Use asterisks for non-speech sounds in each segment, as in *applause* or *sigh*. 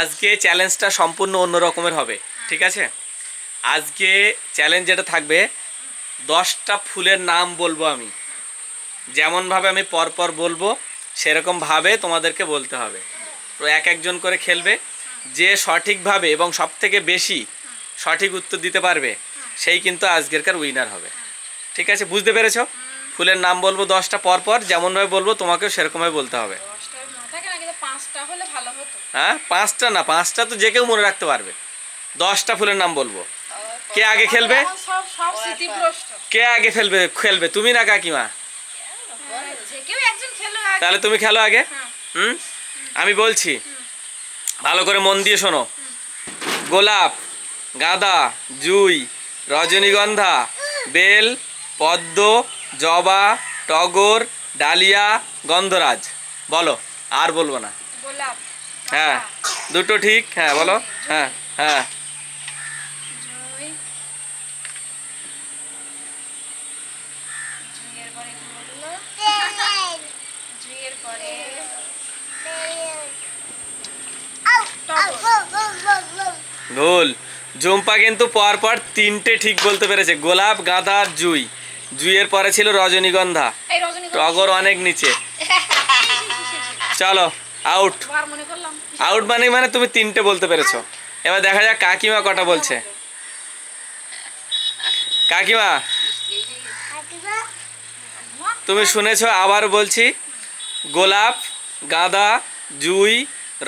আজকে চ্যালেঞ্জটা সম্পূর্ণ অন্য রকমের হবে, ঠিক আছে? আজকে চ্যালেঞ্জ যেটা থাকবে, দশটা ফুলের নাম বলব আমি। যেমনভাবে আমি পরপর বলব, সেরকমভাবে তোমাদেরকে বলতে হবে। তো এক একজন করে খেলবে, যে সঠিকভাবে এবং সব থেকে বেশি সঠিক উত্তর দিতে পারবে, সেই কিন্তু আজকেরকার উইনার হবে। ঠিক আছে? বুঝতে পেরেছ? ফুলের নাম বলব দশটা পরপর, যেমনভাবে বলব তোমাকেও সেরকমভাবে বলতে হবে। পাঁচটা হলে ভালো হতো। হ্যাঁ পাঁচটা না পাঁচটা তো যে কেউ মনে রাখতে পারবে। দশটা ফুলের নাম বলব। কে আগে খেলবে? কে আগে খেলবে খেলবে? তুমি না কাকিমা? তাহলে তুমি খেলো আগে? হ্যাঁ। হুম? আমি বলছি ভালো করে মন দিয়ে শোনো। গোলাপ গাঁদা জুই রজনীগন্ধা বেল পদ্ম জবা টগর ডালিয়া গন্ধরাজ। বলো আর বলব না। হ্যাঁ দুটো ঠিক। হ্যাঁ বলো। হ্যাঁ হ্যাঁ। ভুল। জুম্পা কিন্তু পরপর তিনটে ঠিক বলতে পেরেছে। গোলাপ গাঁদা আর জুই। জুইয়ের পরে ছিল রজনীগন্ধা। টগর অনেক নিচে। *laughs* চলো। আউট মনে আউট মানে মানে তুমি তিনটে বলতে পেরেছ। এবার দেখা যাক কাকিমা কটা বলছে। কাকিমা তুমি শুনেছো আবার বলছি গোলাপ গাঁদা জুই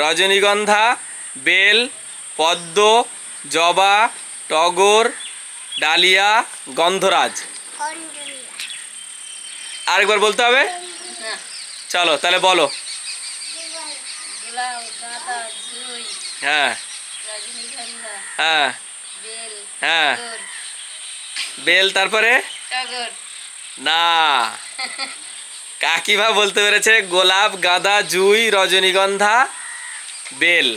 রজনীগন্ধা বেল পদ্ম জবা টগর ডালিয়া গন্ধরাজ। আরেকবার বলতে হবে? চলো তাহলে বলো। হ্যাঁ হ্যাঁ বেল হ্যাঁ বেল তারপরে? না। কাকিমা বলতে পেরেছে গোলাপ গাঁদা জুই রজনীগন্ধা বেল।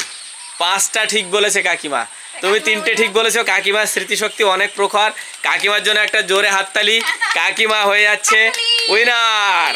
পাঁচটা ঠিক বলেছে কাকিমা। তুমি তিনটে ঠিক বলেছ কাকিমার স্মৃতিশক্তি অনেক প্রখর। কাকিমার জন্য একটা জোরে হাততালি। কাকিমা হয়ে যাচ্ছে উইনার